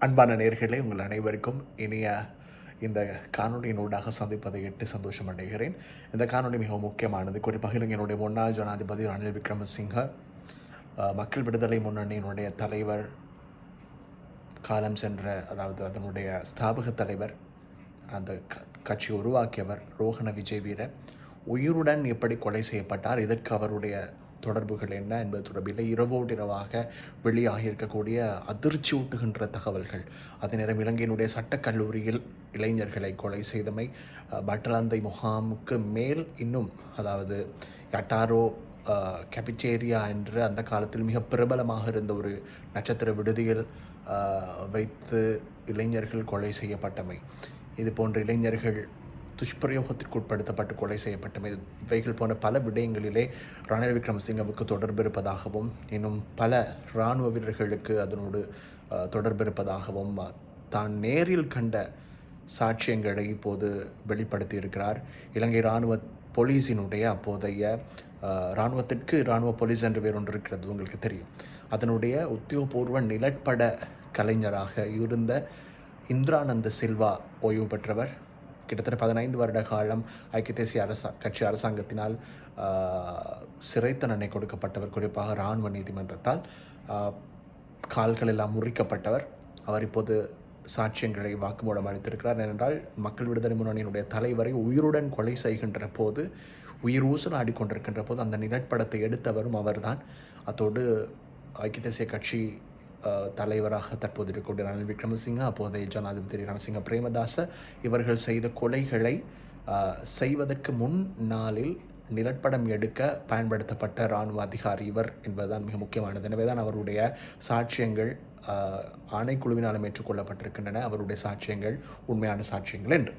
அன்பான நேர்களே உங்கள் அனைவருக்கும் இனிய இந்த காணொலியினூடாக சந்திப்பதை எட்டு சந்தோஷம் அடைகிறேன். இந்த காணொலி மிகவும் முக்கியமானது. குறிப்பாக என்னுடைய முன்னாள் ஜனாதிபதி ரணில் விக்ரமசிங்க மக்கள் விடுதலை முன்னணியினுடைய தலைவர் காலம் சென்ற அதாவது அதனுடைய ஸ்தாபக தலைவர் அந்த க- கட்சி உருவாக்கியவர் ரோஹண விஜய் வீர உயிருடன் எப்படி கொலை செய்யப்பட்டார் இதற்கு அவருடைய தொடர்புகள் என்ன என்பது தொடர்பில் இரவோடு இரவாக வெளியாகியிருக்கக்கூடிய அதிர்ச்சி ஊட்டுகின்ற தகவல்கள். அதே நேரம் இலங்கையினுடைய சட்டக்கல்லூரியில் இளைஞர்களை கொலை செய்தமை பட்டலந்தை முகாமுக்கு மேல் இன்னும் அதாவது யட்டாரோ கேபிட்டேரியா என்று அந்த காலத்தில் மிக பிரபலமாக இருந்த ஒரு நட்சத்திர விடுதியில் வைத்து இளைஞர்கள் கொலை செய்யப்பட்டமை. இது போன்ற இளைஞர்கள் துஷ்பிரயோகத்திற்கு உட்படுத்தப்பட்டு கொலை செய்யப்பட்டமை இவைகள் போன்ற பல விடயங்களிலே ரணில் விக்ரமசிங்கவுக்கு தொடர்பு இருப்பதாகவும் இன்னும் பல இராணுவ வீரர்களுக்கு அதனோடு தொடர்பு இருப்பதாகவும் தான் நேரில் கண்ட சாட்சியங்களை இப்போது வெளிப்படுத்தி இருக்கிறார் இலங்கை இராணுவ போலீஸினுடைய அப்போதைய இராணுவத்திற்கு இராணுவ போலீஸ் என்று ஒன்று இருக்கிறது உங்களுக்கு தெரியும். அதனுடைய உத்தியோகபூர்வ நிலப்பட கலைஞராக இருந்த இந்திரானந்த சில்வா ஓய்வு பெற்றவர் கிட்டத்தட்ட பதினைந்து வருட காலம் ஐக்கிய தேசிய அரசா கட்சி அரசாங்கத்தினால் சிறை தண்டனை கொடுக்கப்பட்டவர் குறிப்பாக இராணுவ நீதிமன்றத்தால் கால்களெல்லாம் கால்கள் எல்லாம் முறிக்கப்பட்டவர். அவர் இப்போது சாட்சியங்களை வாக்குமூலம் அளித்திருக்கிறார். ஏனென்றால் மக்கள் விடுதலை முன்னணியினுடைய தலைவரை உயிருடன் கொலை செய்கின்ற போது உயிர் ஊசல் ஆடிக்கொண்டிருக்கின்ற போது அந்த நிலப்படத்தை எடுத்தவரும் அவர்தான். அத்தோடு ஐக்கிய தேசிய கட்சி தலைவராக தற்போது இருக்கக்கூடிய ரணில் விக்ரமசிங்க அப்போதைய ஜனாதிபதி ரணசிங்க பிரேமதாச இவர்கள் செய்த கொலைகளை செய்வதற்கு முன் நாளில் நிலப்படம் எடுக்க பயன்படுத்தப்பட்ட இராணுவ அதிகாரி இவர் என்பதுதான் மிக முக்கியமானது. எனவே தான் அவருடைய சாட்சியங்கள் ஆணைக்குழுவினாலும் ஏற்றுக்கொள்ளப்பட்டிருக்கின்றன. அவருடைய சாட்சியங்கள் உண்மையான சாட்சியங்கள் என்று.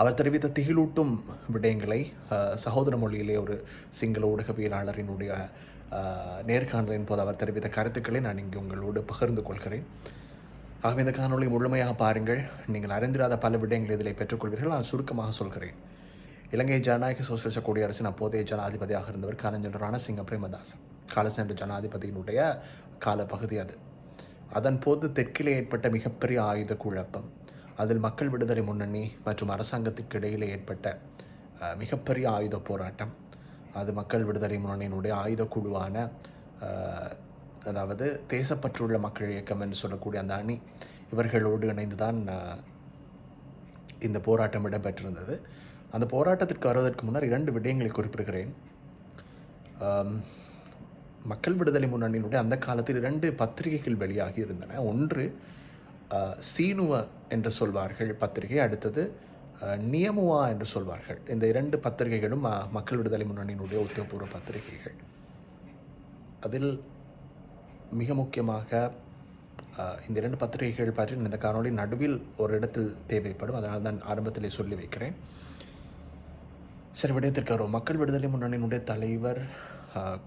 அவர் தெரிவித்த திகிலூட்டும் விடயங்களை சகோதர மொழியிலே ஒரு சிங்கள ஊடகவியலாளரினுடைய நேர்காணலின் போது அவர் தெரிவித்த கருத்துக்களை நான் இங்கே உங்களோடு பகிர்ந்து கொள்கிறேன். ஆகவே இந்த காணொலி முழுமையாக பாருங்கள். நீங்கள் அறிந்திராத பல விடயங்கள் இதில் பெற்றுக்கொள்வீர்கள் நான் சுருக்கமாக சொல்கிறேன். இலங்கை ஜனநாயக சோசியலிச குடியரசின் அப்போதைய ஜனாதிபதியாக இருந்தவர் கலைஞர் ரணசிங்க பிரேமதாசன். காலசென்ற ஜனாதிபதியினுடைய காலப்பகுதி அது. அதன் போது தெற்கிலே ஏற்பட்ட மிகப்பெரிய ஆயுத குழப்பம் அதில் மக்கள் விடுதலை முன்னணி மற்றும் அரசாங்கத்திற்கு இடையிலே ஏற்பட்ட மிகப்பெரிய ஆயுத போராட்டம் அது மக்கள் விடுதலை முன்னணியினுடைய ஆயுத குழுவான அதாவது தேசப்பற்றுள்ள மக்கள் இயக்கம் என்று சொல்லக்கூடிய அந்த அணி இவர்களோடு இணைந்துதான் தான் இந்த போராட்டம் இடம்பெற்றிருந்தது. அந்த போராட்டத்திற்கு வருவதற்கு முன்னர் இரண்டு விடயங்களை குறிப்பிடுகிறேன். மக்கள் விடுதலை முன்னணியினுடைய அந்த காலத்தில் இரண்டு பத்திரிகைகள் வெளியாகி இருந்தன. ஒன்று சீனுவ என்று சொல்வார்கள் பத்திரிகை அடுத்தது நியமுவா என்று சொல்வார்கள். இந்த இரண்டு பத்திரிகைகளும் மக்கள் விடுதலை முன்னணியினுடைய உத்தியோகபூர்வ பத்திரிகைகள். அதில் மிக முக்கியமாக இந்த இரண்டு பத்திரிகைகள் பற்றி இந்த காணொலி நடுவில் ஒரு இடத்தில் தேவைப்படும். அதனால் தான் ஆரம்பத்திலே சொல்லி வைக்கிறேன். சரி விடயத்திற்கு வருவோம். மக்கள் விடுதலை முன்னணியினுடைய தலைவர்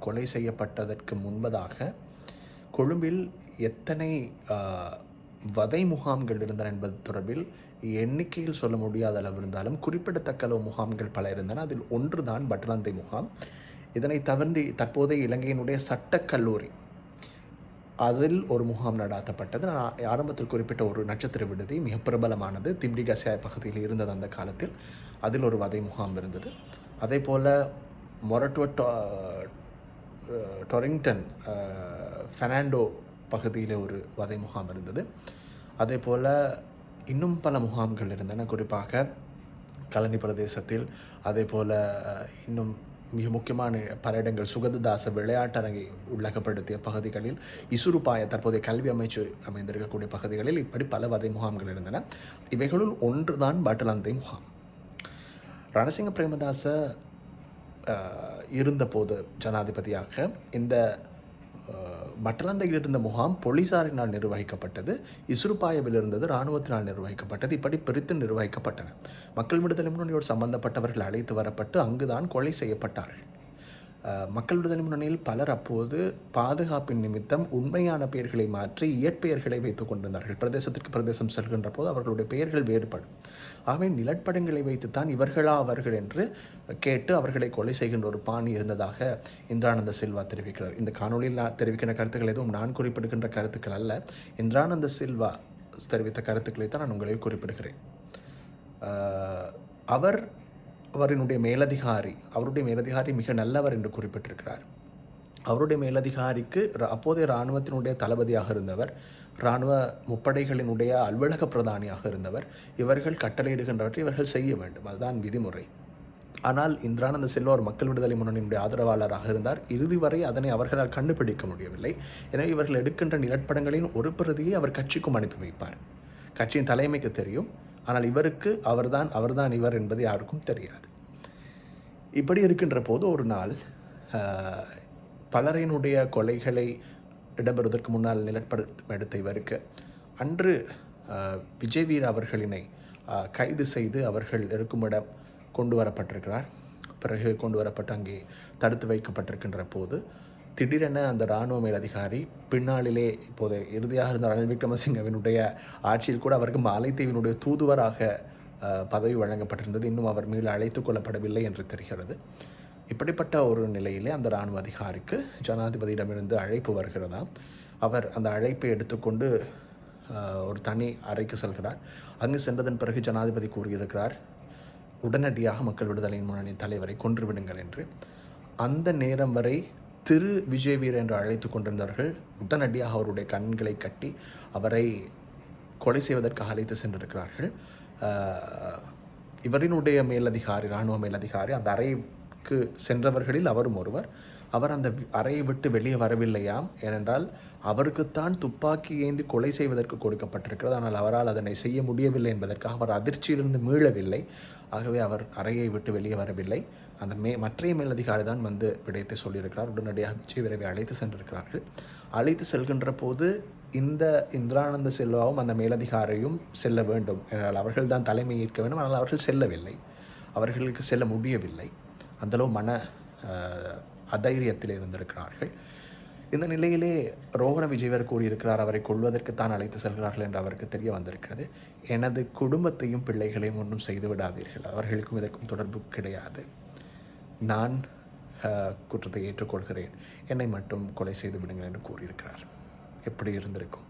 கொலை செய்யப்பட்டதற்கு முன்பதாக கொழும்பில் எத்தனை வதை முகாம்கள் இருந்தன என்பது தொடர்பில் எண்ணிக்கையில் சொல்ல முடியாத அளவு இருந்தாலும் குறிப்பிடத்தக்க அளவு முகாம்கள் பல இருந்தன. அதில் ஒன்று தான் பட்டலந்தை முகாம். இதனை தவிர்த்து தற்போதைய இலங்கையினுடைய சட்டக்கல்லூரி அதில் ஒரு முகாம் நடாத்தப்பட்டது. நான் ஆரம்பத்தில் குறிப்பிட்ட ஒரு நட்சத்திர விடுதி மிக பிரபலமானது. திம்டிகசாய் பகுதியில் இருந்தது அந்த காலத்தில். அதில் ஒரு வதை முகாம் இருந்தது. அதே போல் மொரட்டுவ டொரிங்டன் ஃபெர்னாண்டோ பகுதியில் ஒரு வதை முகாம் இருந்தது. அதே போல் இன்னும் பல முகாம்கள் இருந்தன. குறிப்பாக கலனி பிரதேசத்தில் அதே போல் இன்னும் மிக முக்கியமான பல இடங்கள் சுகததாச விளையாட்டரங்கை உள்ளகப்படுத்திய பகுதிகளில் இசுறுபாய தற்போதைய கல்வி அமைச்சு அமைந்திருக்கக்கூடிய பகுதிகளில் இப்படி பல வதை முகாம்கள் இருந்தன. இவைகளுள் ஒன்றுதான் பாட்டலந்தை முகாம். ரணசிங்க பிரேமதாச இருந்தபோது ஜனாதிபதியாக இந்த பட்டலந்தையில் இருந்த முகாம் போலீசாரினால் நிர்வகிக்கப்பட்டது இசுருப்பாயவில் இருந்தது இராணுவத்தினால் நிர்வகிக்கப்பட்டது இப்படி பிரித்து நிர்வகிக்கப்பட்டன. மக்கள் விடுதலை முன்னணியோடு சம்பந்தப்பட்டவர்கள் அழைத்து வரப்பட்டு அங்குதான் கொலை செய்யப்பட்டார்கள். மக்கள் விடுதலை முன்னணியில் பலர் அப்போது பாதுகாப்பின் நிமித்தம் உண்மையான பெயர்களை மாற்றி இயற்பெயர்களை வைத்துக் கொண்டிருந்தார்கள். பிரதேசத்திற்கு பிரதேசம் செல்கின்ற போது அவர்களுடைய பெயர்கள் வேறுபடும். ஆகவே நிலப்படங்களை வைத்துத்தான் இவர்களா அவர்கள் என்று கேட்டு அவர்களை கொலை செய்கின்ற ஒரு பாணி இருந்ததாக இந்திரானந்த சில்வா தெரிவிக்கிறார். இந்த காணொலியில் நான் தெரிவிக்கின்ற கருத்துக்கள் எதுவும் நான் குறிப்பிடுகின்ற கருத்துக்கள் அல்ல. இந்திரானந்த சில்வா தெரிவித்த கருத்துக்களை தான் நான் உங்களை குறிப்பிடுகிறேன். அவர் அவரினுடைய மேலதிகாரி அவருடைய மேலதிகாரி மிக நல்லவர் என்று குறிப்பிட்டிருக்கிறார். அவருடைய மேலதிகாரிக்கு அப்போதைய இராணுவத்தினுடைய தளபதியாக இருந்தவர் இராணுவ முப்படைகளினுடைய அலுவலக பிரதானியாக இருந்தவர் இவர்கள் கட்டளையிடுகின்றவற்றை இவர்கள் செய்ய வேண்டும். அதுதான் விதிமுறை. ஆனால் இந்திரானந்த செல்வா ஒரு மக்கள் விடுதலை முன்னணியினுடைய ஆதரவாளராக இருந்தார். இறுதி வரை அதனை அவர்களால் கண்டுபிடிக்க முடியவில்லை. எனவே இவர்கள் எடுக்கின்ற நிலப்படங்களின் ஒரு பிரதியை அவர் கட்சிக்கும் அனுப்பி வைப்பார். கட்சியின் தலைமைக்கு தெரியும். ஆனால் இவருக்கு அவர்தான் அவர்தான் இவர் என்பது யாருக்கும் தெரியாது. இப்படி இருக்கின்ற போது ஒரு நாள் பலரினுடைய கொலைகளை இடம்பெறுவதற்கு முன்னால் நிலப்படம் எடுத்த இவருக்கு அன்று ஆஹ், விஜய் அவர்களினை கைது செய்து அவர்கள் இருக்குமிடம் கொண்டு வரப்பட்டிருக்கிறார். பிறகு கொண்டு வரப்பட்டு அங்கே தடுத்து வைக்கப்பட்டிருக்கின்ற போது திடீரென அந்த இராணுவ மேலதிகாரி பின்னாளிலே இப்போது இறுதியாக இருந்த ரணில் விக்ரமசிங்கவினுடைய ஆட்சியில் கூட அவருக்கு மாலைத்தீவினுடைய தூதுவராக பதவி வழங்கப்பட்டிருந்தது. இன்னும் அவர் மீள அழைத்து கொள்ளப்படவில்லை என்று தெரிகிறது. இப்படிப்பட்ட ஒரு நிலையிலே அந்த இராணுவ அதிகாரிக்கு ஜனாதிபதியிடமிருந்து அழைப்பு வருகிறதா? அவர் அந்த அழைப்பை எடுத்துக்கொண்டு ஒரு தனி அறைக்கு செல்கிறார். அங்கு சென்றதன் பிறகு ஜனாதிபதி கூறியிருக்கிறார் உடனடியாக மக்கள் விடுதலை முன்னணி தலைவரை கொன்று விடுங்கள் என்று. அந்த நேரம் வரை திரு விஜய் வீர் என்று அழைத்து கொண்டிருந்தவர்கள் உடனடியாக அவருடைய கண்களை கட்டி அவரை கொலை செய்வதற்காக அழைத்து சென்றிருக்கிறார்கள். ஆஹ், இவரினுடைய மேலதிகாரி இராணுவ மேலதிகாரி அந்த அறைக்கு சென்றவர்களில் அவரும் ஒருவர். அவர் அந்த அறையை விட்டு வெளியே வரவில்லையாம். ஏனென்றால் அவருக்குத்தான் துப்பாக்கி ஏந்தி கொலை செய்வதற்கு கொடுக்கப்பட்டிருக்கிறது. ஆனால் அவரால் அதனை செய்ய முடியவில்லை என்பதற்காக அவர் அதிர்ச்சியிலிருந்து மீளவில்லை. ஆகவே அவர் அறையை விட்டு வெளியே வரவில்லை. அந்த மே மற்றைய மேலதிகாரி தான் வந்து விடயத்தை சொல்லியிருக்கிறார். உடனடியாக விஜய் விரைவை அழைத்து சென்றிருக்கிறார்கள். அழைத்து செல்கின்ற போது இந்த இந்திரானந்த செல்வாவும் அந்த மேலதிகாரியும் செல்ல வேண்டும். என்றால் அவர்கள் தான் தலைமை ஏற்க வேண்டும். ஆனால் அவர்கள் செல்லவில்லை. அவர்களுக்கு செல்ல முடியவில்லை. அந்தளவு மன அதைரியத்தில் இருந்திருக்கிறார்கள். இந்த நிலையிலே ரோகண விஜயவர் கூறியிருக்கிறார் அவரை கொள்வதற்கு தான் அழைத்து செல்கிறார்கள் என்று அவருக்கு தெரிய வந்திருக்கிறது. எனது குடும்பத்தையும் பிள்ளைகளையும் ஒன்றும் செய்து விடாதீர்கள். அவர்களுக்கும் இதற்கும் தொடர்பு கிடையாது. நான் குற்றத்தை ஏற்றுக்கொள்கிறேன். என்னை மட்டும் கொலை செய்து விடுங்கள் என்று கூறியிருக்கிறார். எப்படி இருந்திருக்கும்?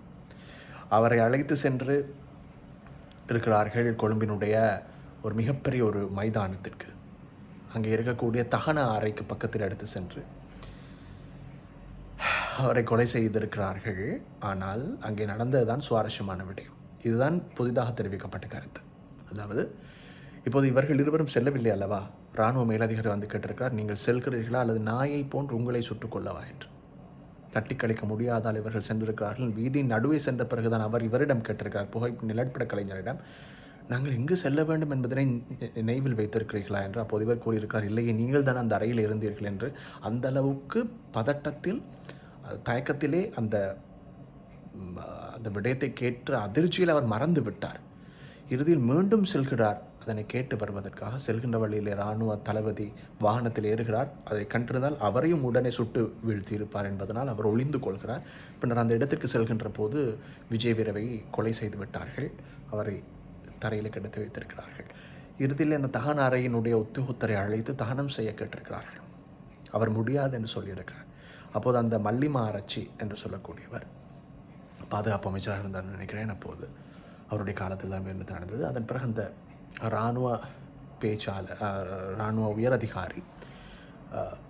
அவரை அழைத்து சென்று இருக்கிறார்கள் கொழும்பினுடைய ஒரு மிகப்பெரிய ஒரு மைதானத்திற்கு. அங்கே இருக்கக்கூடிய தகன அறைக்கு பக்கத்தில் எடுத்து சென்று அவரை கொலை செய்திருக்கிறார்கள். ஆனால் அங்கே நடந்ததுதான் சுவாரஸ்யமான விடயம். இதுதான் புதிதாக தெரிவிக்கப்பட்ட கருத்து. அதாவது இப்போது இவர்கள் இருவரும் செல்லவில்லை அல்லவா? இராணுவ மேலதிகாரி வந்து கேட்டிருக்கிறார் நீங்கள் செல்கிறீர்களா? அல்லது நாயை போன்று உங்களை சுட்டுக்கொள்ளவா என்று. தட்டி கழிக்க முடியாதால் இவர்கள் சென்றிருக்கிறார்கள். வீதியின் நடுவே சென்ற பிறகுதான் அவர் இவரிடம் கேட்டிருக்கிறார். புகை நிலப்பட கலைஞரிடம் நாங்கள் எங்கு செல்ல வேண்டும் என்பதனை நினைவில் வைத்திருக்கிறீர்களா என்று அப்போது இவர் கூறியிருக்கிறார். இல்லையே நீங்கள் தான் அந்த அறையில் இருந்தீர்கள் என்று. அந்த அளவுக்கு பதட்டத்தில் தயக்கத்திலே அந்த அந்த விடயத்தை கேட்டு அதிர்ச்சியில் அவர் மறந்து விட்டார். இறுதியில் மீண்டும் செல்கிறார். அதனை கேட்டு வருவதற்காக செல்கின்ற வழியிலே இராணுவ தளபதி வாகனத்தில் ஏறுகிறார். அதை கண்டிருந்தால் அவரையும் உடனே சுட்டு வீழ்த்தியிருப்பார் என்பதனால் அவர் ஒளிந்து கொள்கிறார். பின்னர் அந்த இடத்திற்கு செல்கின்ற போது விஜய் வீரவை கொலை செய்து விட்டார்கள். அவரை தரையில் கிடத்து வைத்திருக்கிறார்கள். இறுதியில் என் தகன அறையினுடைய உத்தியோகத்தரை அழைத்து தகனம் செய்ய கேட்டிருக்கிறார்கள். அவர் முடியாது என்று சொல்லியிருக்கிறார். அப்போது அந்த மல்லிமா ஆராய்ச்சி என்று சொல்லக்கூடியவர் பாதுகாப்பு அமைச்சராக இருந்தார்னு நினைக்கிறேன். அப்போது அவருடைய காலத்தில் தான் வேண்டு நடந்தது. அதன் பிறகு அந்த இராணுவ பேச்சாளர் இராணுவ உயரதிகாரி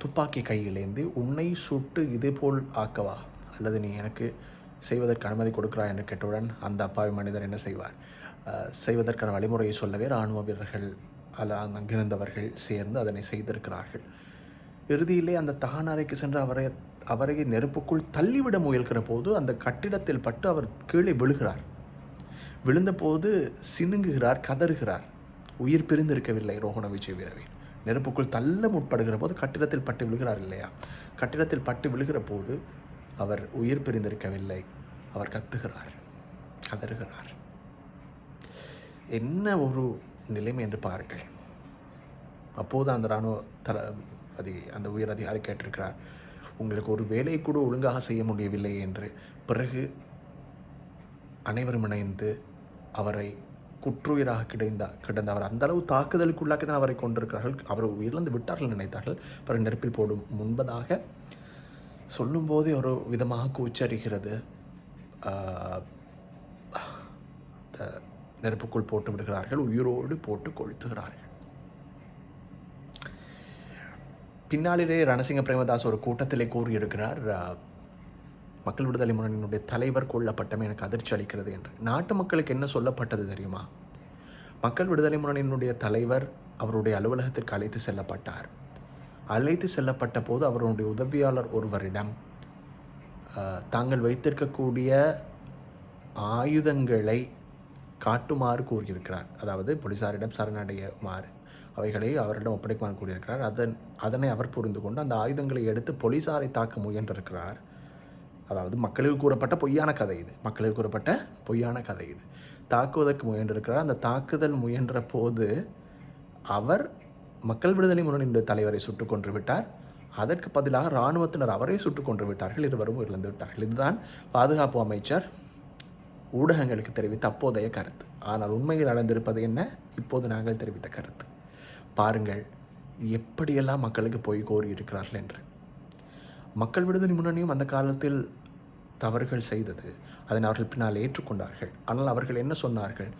துப்பாக்கி கையிலேந்து உன்னை சுட்டு இதேபோல் ஆக்கவா? அல்லது நீ எனக்கு செய்வதற்கு அனுமதி கொடுக்கிறாய் என்று கேட்டவுடன் அந்த அப்பாவி மனிதர் என்ன செய்வார்? அஹ், செய்வதற்கான வழிமுறையை சொல்லவே இராணுவ வீரர்கள் அல்ல அங்கிருந்தவர்கள் சேர்ந்து அதனை செய்திருக்கிறார்கள். இறுதியிலே அந்த தகன அறைக்கு சென்று அவரை அவரை நெருப்புக்குள் தள்ளிவிட முயல்கிற போது அந்த கட்டிடத்தில் பட்டு அவர் கீழே விழுகிறார். விழுந்தபோது சினுங்குகிறார் கதறுகிறார். உயிர் பிரிந்திருக்கவில்லை ரோஹண விஜய் வீரவேன் நெருப்புக்குள் தள்ள முற்படுகிற போது கட்டிடத்தில் பட்டு விழுகிறார் இல்லையா? கட்டிடத்தில் பட்டு விழுகிற போது அவர் உயிர் பிரிந்திருக்கவில்லை. அவர் கத்துகிறார் கதறுகிறார். என்ன ஒரு நிலைமை என்று பாருங்கள். அப்போது அந்த இராணுவ தளபதி அந்த உயர் அதிகாரி கேட்டிருக்கிறார் உங்களுக்கு ஒரு வேலையை கூட ஒழுங்காக செய்ய முடியவில்லை என்று. பிறகு அனைவரும் இணைந்து அவரை குற்றுயிராக கிடைந்த கிடந்த அவர் அந்த அளவு தாக்குதலுக்குள்ளாக்கி தான் அவரை கொண்டிருக்கிறார்கள். அவர் உயிரிழந்து விட்டார்கள் நினைத்தார்கள். பிறகு நெருப்பில் போடும் முன்பதாக சொல்லும்போதே ஒரு விதமாக கூச்சரிகிறது ஆஹ், நெருப்புக்குள் போட்டு விடுகிறார்கள் உயிரோடு போட்டு கொளுத்துகிறார்கள். பின்னாளிலே ரணசிங்க பிரேமதாஸ் ஒரு கூட்டத்திலே கூறியிருக்கிறார் மக்கள் விடுதலை முன்னணியினுடைய தலைவர் கொல்லப்பட்டமே எனக்கு அதிர்ச்சி அளிக்கிறது என்று. நாட்டு மக்களுக்கு என்ன சொல்லப்பட்டது தெரியுமா? மக்கள் விடுதலை முன்னணியினுடைய தலைவர் அவருடைய அலுவலகத்திற்கு அழைத்து செல்லப்பட்டார். அழைத்து செல்லப்பட்ட போது அவருடைய உதவியாளர் ஒருவரிடம் தாங்கள் வைத்திருக்கக்கூடிய ஆயுதங்களை காட்டுமாறு கூறியிருக்கிறார். அதாவது போலீசாரிடம் சரணடையுமாறு அவைகளை அவரிடம் ஒப்படைக்குமாறு கூறியிருக்கிறார். அதன் அதனை அவர் புரிந்து கொண்டு அந்த ஆயுதங்களை எடுத்து போலீசாரை தாக்க முயன்றிருக்கிறார். அதாவது மக்களுக்கு கூறப்பட்ட பொய்யான கதை இது. மக்களுக்கு கூறப்பட்ட பொய்யான கதை இது. தாக்குவதற்கு முயன்றிருக்கிறார். அந்த தாக்குதல் முயன்ற போது அவர் மக்கள் விடுதலை முன்னணியினுடைய தலைவரை சுட்டுக் கொன்று விட்டார். அதற்கு பதிலாக இராணுவத்தினர் அவரே சுட்டுக் கொன்று விட்டார்கள். இருவரும் இழந்து விட்டார்கள். இதுதான் பாதுகாப்பு அமைச்சர் ஊடகங்களுக்கு தெரிவித்த அப்போதைய கருத்து. ஆனால் உண்மையில் நடந்திருப்பது என்ன? இப்போது நாங்கள் தெரிவித்த கருத்து. பாருங்கள் எப்படியெல்லாம் மக்களுக்கு போய் கோரி இருக்கிறார்கள் என்று. மக்கள் விடுதலை முன்னணியும் அந்த காலத்தில் தவறுகள் செய்தது. அதனை அவர்கள் பின்னால் ஏற்றுக்கொண்டார்கள். ஆனால் அவர்கள் என்ன சொன்னார்கள்?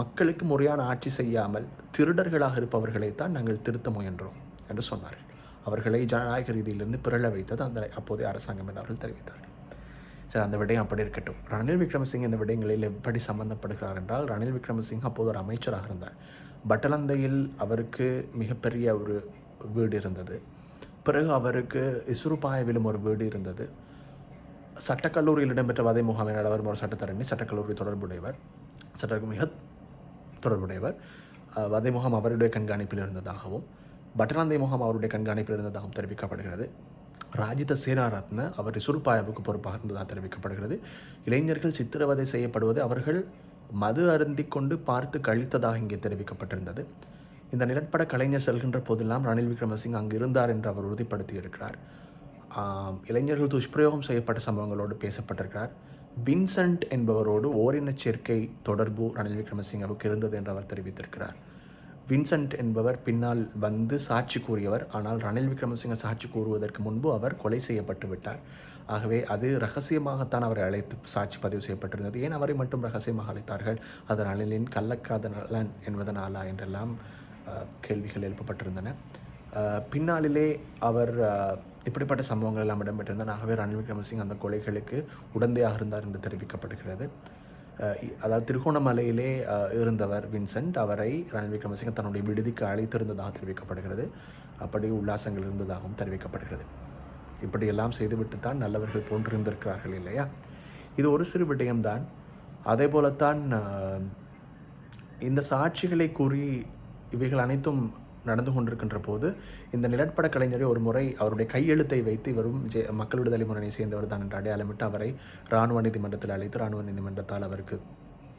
மக்களுக்கு முறையான ஆட்சி செய்யாமல் திருடர்களாக இருப்பவர்களைத்தான் நாங்கள் திருத்த முயன்றோம் என்று சொன்னார்கள். அவர்களை ஜனநாயக ரீதியிலிருந்து பிறழ வைத்தது அந்த அப்போதைய அரசாங்கம் என்று அவர்கள் தெரிவித்தார்கள். சரி அந்த விடயம் அப்படி இருக்கட்டும். ரணில் விக்ரமசிங் இந்த விடயங்களில் எப்படி சம்பந்தப்படுகிறார் என்றால் ரணில் விக்ரமசிங் அப்போது ஒரு அமைச்சராக இருந்தார். பட்டலந்தையில் அவருக்கு மிகப்பெரிய ஒரு வீடு இருந்தது. பிறகு அவருக்கு இசுருபாயவிலும் ஒரு வீடு இருந்தது. சட்டக்கல்லூரியில் இடம்பெற்ற வதை முகாமில் அவர் ஒரு சட்டத்தரணி சட்டக்கல்லூரி தொடர்புடையவர் சட்ட மிக தொடர்புடையவர். வதை முகாம் அவருடைய கண்காணிப்பில் இருந்ததாகவும் பட்டராந்தை முகாம் அவருடைய கண்காணிப்பில் இருந்ததாகவும் தெரிவிக்கப்படுகிறது. ராஜித சேனாரத்ன அவர் ரிசுர்பாயாவுக்கு பொறுப்பாக இருந்ததாக தெரிவிக்கப்படுகிறது. இளைஞர்கள் சித்திரவதை செய்யப்படுவது அவர்கள் மது அருந்தி கொண்டு பார்த்து கழித்ததாக இங்கே தெரிவிக்கப்பட்டிருந்தது. இந்த நிலப்பட கலைஞர் செல்கின்ற போதெல்லாம் ரணில் விக்ரமசிங் அங்கு இருந்தார் என்று அவர் உறுதிப்படுத்தியிருக்கிறார். இளைஞர்கள் துஷ்பிரயோகம் செய்யப்பட்ட சம்பவங்களோடு பேசப்பட்டிருக்கிறார். வின்சென்ட் என்பவரோடு ஓரினச் சேர்க்கை தொடர்பு ரணில் விக்ரமசிங்கவுக்கு இருந்தது என்று அவர் தெரிவித்திருக்கிறார். வின்சென்ட் என்பவர் பின்னால் வந்து சாட்சி கூறியவர். ஆனால் ரணில் விக்ரமசிங்க சாட்சி கூறுவதற்கு முன்பு அவர் கொலை செய்யப்பட்டு விட்டார். ஆகவே அது ரகசியமாகத்தான் அவரை அழைத்து சாட்சி பதிவு செய்யப்பட்டிருந்தது. ஏன் அவரை மட்டும் ரகசியமாக அழைத்தார்கள்? அது ரணிலின் கள்ளக்காத நலன் என்பதனாலா என்றெல்லாம் கேள்விகள் எழுப்பப்பட்டிருந்தன. பின்னாளிலே அவர் இப்படிப்பட்ட சம்பவங்கள் எல்லாம் இடம்பெற்றிருந்தன ஆகவே ரணில் விக்ரமசிங் அந்த கொலைகளுக்கு உடந்தையாக இருந்தார் என்று தெரிவிக்கப்படுகிறது. அதாவது திருகோணமலையிலே இருந்தவர் வின்சென்ட். அவரை ரணில் விக்ரமசிங்க தன்னுடைய விடுதிக்கு அழைத்திருந்ததாக தெரிவிக்கப்படுகிறது. அப்படி உல்லாசங்கள் இருந்ததாகவும் தெரிவிக்கப்படுகிறது. இப்படியெல்லாம் செய்துவிட்டு தான் நல்லவர்கள் போன்றிருந்திருக்கிறார்கள் இல்லையா? இது ஒரு சிறு விடயம்தான். அதே போலத்தான் இந்த சாட்சிகளை கூறி இவைகள் அனைத்தும் நடந்து கொண்டிருக்கின்ற போது இந்த நிலப்பட கலைஞரை ஒரு முறை அவருடைய கையெழுத்தை வைத்து இவரும் ஜெ மக்கள் விடுதலை முன்னணியை சேர்ந்தவர் தான் என்று அடையாளமிட்டு அவரை இராணுவ நீதிமன்றத்தில் அழைத்து இராணுவ நீதிமன்றத்தால் அவருக்கு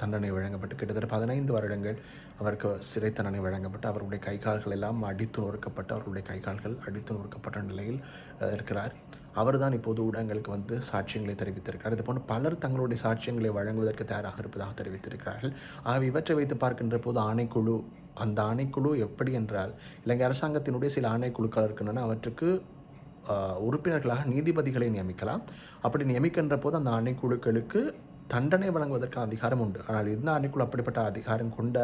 தண்டனை வழங்கப்பட்டு கிட்டத்தட்ட பதினைந்து வருடங்கள் அவருக்கு சிறை தண்டனை வழங்கப்பட்டு அவருடைய கை கால்கள் எல்லாம் அடித்து நொறுக்கப்பட்டு அவருடைய கை கால்கள் அடித்து நொறுக்கப்பட்ட நிலையில் இருக்கிறார். அவர் தான் இப்போது ஊடகங்களுக்கு வந்து சாட்சியங்களை தெரிவித்திருக்கிறார். இதுபோன்று பலர் தங்களுடைய சாட்சியங்களை வழங்குவதற்கு தயாராக இருப்பதாக தெரிவித்திருக்கிறார்கள். ஆகவே இவற்றை வைத்து பார்க்கின்ற போது ஆணைக்குழு அந்த ஆணைக்குழு எப்படி என்றால் இலங்கை அரசாங்கத்தினுடைய சில ஆணைக்குழுக்கள் இருக்கின்றன அவற்றுக்கு உறுப்பினர்களாக நீதிபதிகளை நியமிக்கலாம். அப்படி நியமிக்கின்ற போது அந்த ஆணைக்குழுக்களுக்கு தண்டனை வழங்குவதற்கான அதிகாரம் உண்டு. ஆனால் இந்த ஆணைக்குழு அப்படிப்பட்ட அதிகாரம் கொண்ட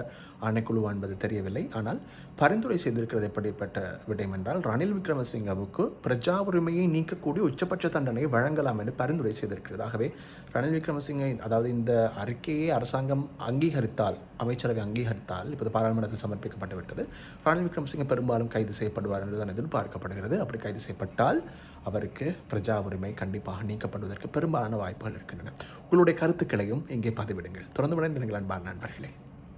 ஆணைக்குழு என்பது தெரியவில்லை. ஆனால் பரிந்துரை செய்திருக்கிறது எப்படிப்பட்ட விடயம் என்றால் ரணில் விக்ரமசிங்கவுக்கு பிரஜா உரிமையை நீக்கக்கூடிய உச்சபட்ச தண்டனையை வழங்கலாம் என்று பரிந்துரை செய்திருக்கிறது. ஆகவே ரணில் விக்ரமசிங்கை அதாவது இந்த அறிக்கையை அரசாங்கம் அங்கீகரித்தால் அமைச்சரவை அங்கீகரித்தால் இப்போது பாராளுமன்றத்தில் சமர்ப்பிக்கப்பட்டு விட்டது. ரணில் விக்ரமசிங்க பெரும்பாலும் கைது செய்யப்படுவார் என்றுதான் எதிர்பார்க்கப்படுகிறது. அப்படி கைது செய்யப்பட்டால் அவருக்கு பிரஜா உரிமை கண்டிப்பாக நீக்கப்படுவதற்கு பெரும்பாலான வாய்ப்புகள் இருக்கின்றன. உங்களுடைய கருத்துக்களையும் இங்கே பதிவிடுங்கள். தொடர்ந்து முனைந்து நீங்கள் அன்பான நண்பர்களே.